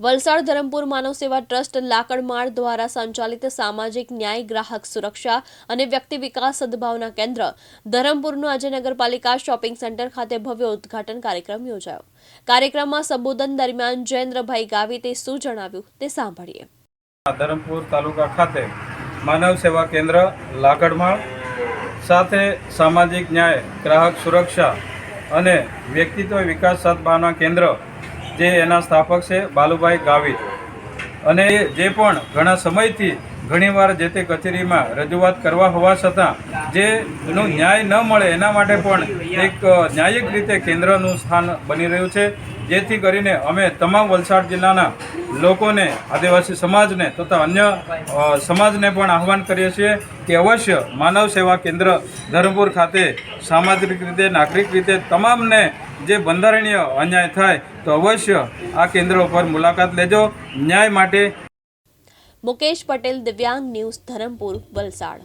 વલસાડ ધરમપુર માનવ સેવા ટ્રસ્ટ લાકડમાળ દ્વારા સંચાલિત સામાજિક ન્યાય ગ્રાહક સુરક્ષા અને વ્યક્તિ વિકાસ સદભાવના કેન્દ્ર ધરમપુરનું આજે નગરપાલિકા શોપિંગ સેન્ટર ખાતે ભવ્ય ઉદ્ઘાટન કાર્યક્રમ યોજાયો. કાર્યક્રમમાં સંબોધન દરમિયાન જયેન્દ્રભાઈ ગાવિતે શું જણાવ્યું તે સાંભળીએ. ધરમપુર તાલુકા ખાતે માનવ સેવા કેન્દ્ર લાકડમાળ સાથે સામાજિક ન્યાય ગ્રાહક સુરક્ષા અને વ્યક્તિત્વ વિકાસ સદભાવના કેન્દ્ર જે એના સ્થાપક છે બાલુભાઈ ગાવિત. અને જે પણ ઘણા સમયથી ઘણીવાર જે તે કચેરીમાં રજૂઆત કરવા હોવા છતાં જે એનો ન્યાય ન મળે એના માટે પણ એક ન્યાયિક રીતે કેન્દ્રનું સ્થાન બની રહ્યું છે. જેથી કરીને અમે તમામ વલસાડ જિલ્લાના લોકોને, આદિવાસી સમાજને તથા અન્ય સમાજને પણ આહવાન કરીએ છીએ કે અવશ્ય માનવ સેવા કેન્દ્ર ધરમપુર ખાતે સામાજિક રીતે, નાગરિક રીતે તમામને જે બંધારણીય અન્યાય થાય તો અવશ્ય આ કેન્દ્ર ઉપર મુલાકાત લેજો. ન્યાય માટે મુકેશ પટેલ, દિવ્યાંગ ન્યૂઝ ધરમપુર, વલસાડ.